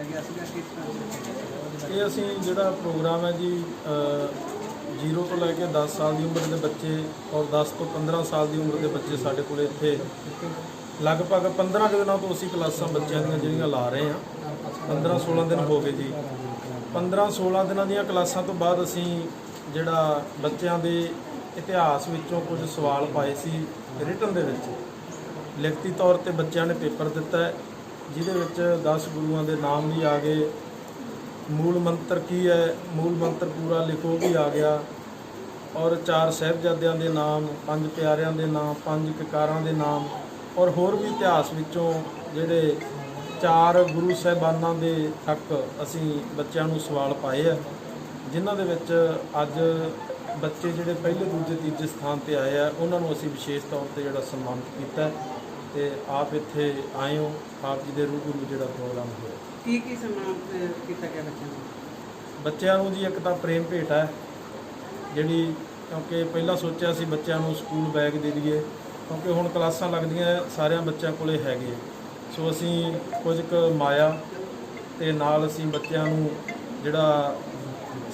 ਕੀਤਾ ਗਿਆ ਸੀਗਾ ਕਿਸ ਤਰ੍ਹਾਂ ਦੇ ਰੱਖਿਆ ਗਿਆ? ਇਹ ਅਸੀਂ ਜਿਹੜਾ ਪ੍ਰੋਗਰਾਮ ਹੈ ਜੀ 0 ਤੋਂ ਲੈ ਕੇ 10 ਸਾਲ ਦੀ ਉਮਰ ਦੇ ਬੱਚੇ ਔਰ 10 ਤੋਂ 15 ਸਾਲ ਦੀ ਉਮਰ ਦੇ ਬੱਚੇ ਸਾਡੇ ਕੋਲ ਇੱਥੇ। ਲਗਭਗ 15 ਕੁ ਦਿਨਾਂ ਤੋਂ ਅਸੀਂ ਕਲਾਸਾਂ ਬੱਚਿਆਂ ਦੀਆਂ ਜਿਹੜੀਆਂ ਲਾ ਰਹੇ ਹਾਂ। 15 16 ਦਿਨ ਹੋ ਗਏ ਜੀ। 15 16 ਦਿਨਾਂ ਦੀਆਂ ਕਲਾਸਾਂ ਤੋਂ ਬਾਅਦ ਅਸੀਂ ਜਿਹੜਾ ਬੱਚਿਆਂ ਦੇ ਇਤਿਹਾਸ ਵਿੱਚੋਂ ਕੁਝ ਸਵਾਲ ਪਾਏ ਸੀ ਰਿਟਨ ਦੇ ਵਿੱਚ। ਲਿਖਤੀ ਤੌਰ ਤੇ ਬੱਚਿਆਂ ਨੇ ਪੇਪਰ ਦਿੱਤਾ ਹੈ। ਜਿਹਦੇ ਵਿੱਚ 10 ਗੁਰੂਆਂ ਦੇ ਨਾਮ ਵੀ ਆ ਗਏ। ਮੂਲ ਮੰਤਰ ਕੀ ਹੈ? ਮੂਲ ਮੰਤਰ ਪੂਰਾ ਲਿਖੋ ਵੀ ਆ ਗਿਆ। ਔਰ ਚਾਰ ਸਾਹਿਬਜ਼ਾਦਿਆਂ ਦੇ ਨਾਮ, ਪੰਜ ਪਿਆਰਿਆਂ ਦੇ ਨਾਮ, ਪੰਜ ਕਕਾਰਾਂ ਦੇ ਨਾਮ ਔਰ ਹੋਰ ਵੀ ਇਤਿਹਾਸ ਵਿੱਚੋਂ ਜਿਹੜੇ ਚਾਰ ਗੁਰੂ ਸਾਹਿਬਾਨਾਂ ਦੇ ਤੱਕ ਅਸੀਂ ਬੱਚਿਆਂ ਨੂੰ ਸਵਾਲ ਪਾਏ ਆ, ਜਿਨ੍ਹਾਂ ਦੇ ਵਿੱਚ ਅੱਜ ਬੱਚੇ ਜਿਹੜੇ ਪਹਿਲੇ, ਦੂਜੇ, ਤੀਜੇ ਸਥਾਨ ਤੇ ਆਏ ਆ, ਉਹਨਾਂ ਨੂੰ ਅਸੀਂ ਵਿਸ਼ੇਸ਼ ਤੌਰ ਤੇ ਜਿਹੜਾ ਸਨਮਾਨਿਤ ਕੀਤਾ ਤੇ ਆਪ ਇੱਥੇ ਆਏ ਹੋ ਆਪ ਜੀ ਦੇ ਰੂਬਰੂ ਜਿਹੜਾ ਪ੍ਰੋਗਰਾਮ ਹੋਇਆ। ਕੀ ਕੀ ਸਨਮਾਨ ਅਹ, ਕੀਤਾ ਗਿਆ ਬੱਚਿਆਂ ਨੂੰ? ਬੱਚਿਆਂ ਨੂੰ ਜੀ ਇੱਕ ਤਾਂ ਪ੍ਰੇਮ ਭੇਟ ਹੈ ਜਿਹੜੀ ਕਿਉਂਕਿ ਪਹਿਲਾਂ ਸੋਚਿਆ ਸੀ ਬੱਚਿਆਂ ਨੂੰ ਸਕੂਲ ਬੈਗ ਦੇ ਦਈਏ ਕਿਉਂਕਿ ਹੁਣ ਕਲਾਸਾਂ ਲੱਗਦੀਆਂ ਸਾਰਿਆਂ ਬੱਚਿਆਂ ਕੋਲੇ ਹੈਗੇ। ਸੋ ਅਸੀਂ ਕੁਝ ਕੁ ਮਾਇਆ ਤੇ ਨਾਲ ਅਸੀਂ ਬੱਚਿਆਂ ਨੂੰ ਜਿਹੜਾ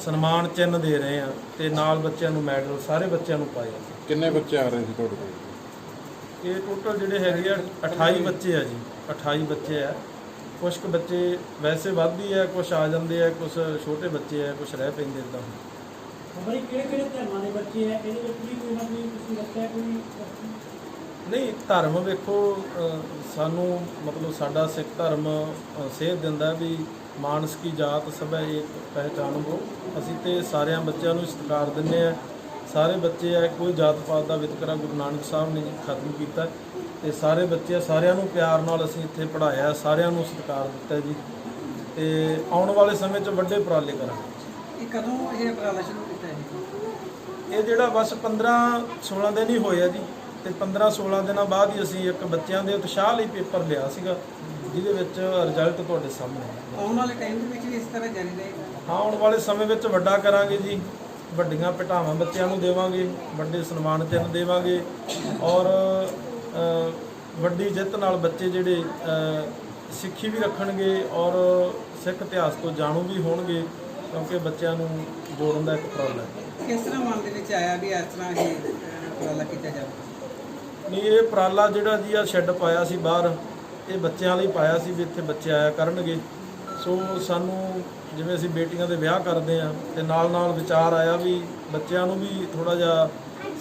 ਸਨਮਾਨ ਚਿੰਨ੍ਹ ਦੇ ਰਹੇ ਆ ਤੇ ਨਾਲ ਬੱਚਿਆਂ ਨੂੰ ਮੈਡਲ ਸਾਰੇ ਬੱਚਿਆਂ ਨੂੰ ਪਾਏ ਆ। ਕਿੰਨੇ ਬੱਚੇ ਆ ਰਹੇ ਸੀ ਤੁਹਾਡੇ ਕੋਲ? ਇਹ ਟੋਟਲ ਜਿਹੜੇ ਹੈਗੇ ਆ 28 ਬੱਚੇ ਆ ਜੀ 28 ਬੱਚੇ ਆ। ਕੁਝ ਕੁ ਬੱਚੇ ਵੈਸੇ ਵੱਧ ਹੀ ਆ ਕੁਝ ਆ ਜਾਂਦੇ ਆ ਕੁਝ ਛੋਟੇ ਬੱਚੇ ਆ ਕੁਝ ਰਹਿ ਪੈਂਦੇ ਇਦਾਂ। ਬਈ ਕਿਹੜੇ ਕਿਹੜੇ ਧਰਮਾਂ ਦੇ ਬੱਚੇ ਆ? ਇਹਦੇ ਵਿੱਚ ਵੀ ਕੋਈ ਨਾ ਕੋਈ ਤੁਸੀਂ ਦੱਸਿਆ ਕੋਈ ਨਹੀਂ ਧਰਮ ਵੇਖੋ ਸਾਨੂੰ ਮਤਲਬ ਸਾਡਾ ਸਿੱਖ ਧਰਮ ਸੇਧ ਦਿੰਦਾ ਵੀ ਮਾਨਸ ਕੀ ਜਾਤ ਸਭੈ ਇੱਕ ਪਹਿਚਾਨਬੋ ਅਸੀਂ ਤੇ ਸਾਰਿਆਂ ਬੱਚਿਆਂ ਨੂੰ ਸਤਿਕਾਰ ਦਿੰਦੇ ਆ। ਸਾਰੇ ਬੱਚੇ ਆ ਕੋਈ ਜਾਤ ਪਾਤ ਦਾ ਵਿਤਕਰਾ ਗੁਰੂ ਨਾਨਕ ਸਾਹਿਬ ਨੇ ਖਤਮ ਕੀਤਾ ਤੇ ਸਾਰੇ ਬੱਚੇ ਸਾਰਿਆਂ ਨੂੰ ਪਿਆਰ ਨਾਲ ਅਸੀਂ ਇੱਥੇ ਪੜ੍ਹਾਇਆ ਸਾਰਿਆਂ ਨੂੰ ਸਤਿਕਾਰ ਦਿੱਤਾ ਜੀ। ਤੇ ਆਉਣ ਵਾਲੇ ਸਮੇਂ 'ਚ ਵੱਡੇ ਉਪਰਾਲੇ ਕਰਾਂਗੇ। ਇਹ ਕਦੋਂ ਇਹ ਉਪਰਾਲਾ ਸ਼ੁਰੂ ਕੀਤਾ ਹੈ ਇਹ ਜਿਹੜਾ ਬਸ 15 16 ਦਿਨ ਹੀ ਹੋਏ ਆ ਜੀ ਤੇ 15 16 ਦਿਨਾਂ ਬਾਅਦ ਹੀ ਅਸੀਂ ਇੱਕ ਬੱਚਿਆਂ ਦੇ ਉਤਸ਼ਾਹ ਲਈ ਪੇਪਰ ਲਿਆ ਸੀਗਾ ਜਿਹਦੇ ਵਿੱਚ ਰਿਜ਼ਲਟ ਤੁਹਾਡੇ ਸਾਹਮਣੇ ਆਉਣ ਵਾਲੇ ਟਾਈਮ ਦੇ ਵਿੱਚ ਵੀ ਇਸ ਤਰ੍ਹਾਂ ਜਾਰੀ ਰਹੇਗਾ? ਹਾਂ ਆਉਣ ਵਾਲੇ ਸਮੇਂ ਵਿੱਚ ਵੱਡਾ ਕਰਾਂਗੇ ਜੀ। ਵੱਡੀਆਂ ਪਟਾਵਾਂ ਬੱਚਿਆਂ ਨੂੰ ਦੇਵਾਂਗੇ ਵੱਡੇ ਸਨਮਾਨ ਚਿੰਨ੍ਹ ਦੇਵਾਂਗੇ ਔਰ ਵੱਡੀ ਜਿੱਤ ਨਾਲ ਬੱਚੇ ਜਿਹੜੇ ਸਿੱਖੀ ਵੀ ਰੱਖਣਗੇ ਔਰ ਸਿੱਖ ਇਤਿਹਾਸ ਤੋਂ ਜਾਣੂ ਵੀ ਹੋਣਗੇ ਕਿਉਂਕਿ ਬੱਚਿਆਂ ਨੂੰ ਜੋੜਨ ਦਾ ਇੱਕ ਉਪਰਾਲਾ ਹੈ। ਕਿਸ ਤਰ੍ਹਾਂ ਮਨ ਦੇ ਵਿੱਚ ਆਇਆ ਵੀ ਇਸ ਤਰ੍ਹਾਂ ਇਹ ਉਪਰਾਲਾ ਕੀਤਾ ਜਾਵੇ? ਨਹੀਂ ਇਹ ਉਪਰਾਲਾ ਜਿਹੜਾ ਜੀ ਆ ਸ਼ੈੱਡ ਪਾਇਆ ਸੀ ਬਾਹਰ ਇਹ ਬੱਚਿਆਂ ਲਈ ਪਾਇਆ ਸੀ ਵੀ ਇੱਥੇ ਬੱਚੇ ਆਇਆ ਕਰਨਗੇ। ਸੋ ਸਾਨੂੰ ਜਿਵੇਂ ਅਸੀਂ ਬੇਟੀਆਂ ਦੇ ਵਿਆਹ ਕਰਦੇ ਆ ਤੇ ਨਾਲ ਨਾਲ ਵਿਚਾਰ ਆਇਆ ਵੀ ਬੱਚਿਆਂ ਨੂੰ ਵੀ ਥੋੜਾ ਜਿਹਾ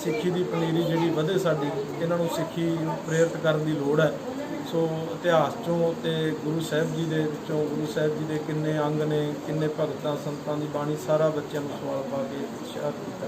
ਸਿੱਖੀ ਦੀ ਪਨੀਰੀ ਜਿਹੜੀ ਵਧੇ ਸਾਡੀ, ਇਹਨਾਂ ਨੂੰ ਸਿੱਖੀ ਨੂੰ ਪ੍ਰੇਰਿਤ ਕਰਨ ਦੀ ਲੋੜ ਹੈ। ਸੋ ਇਤਿਹਾਸ ਚੋਂ ਤੇ ਗੁਰੂ ਸਾਹਿਬ ਜੀ ਦੇ ਵਿੱਚੋਂ, ਗੁਰੂ ਸਾਹਿਬ ਜੀ ਦੇ ਕਿੰਨੇ ਅੰਗ ਨੇ, ਕਿੰਨੇ ਭਗਤਾਂ, ਸੰਤਾਂ ਦੀ ਬਾਣੀ, ਸਾਰਾ ਬੱਚਿਆਂ ਨੂੰ ਸਵਾਲ ਪਾ ਕੇ ਉਤਸ਼ਾਹ ਕੀਤਾ।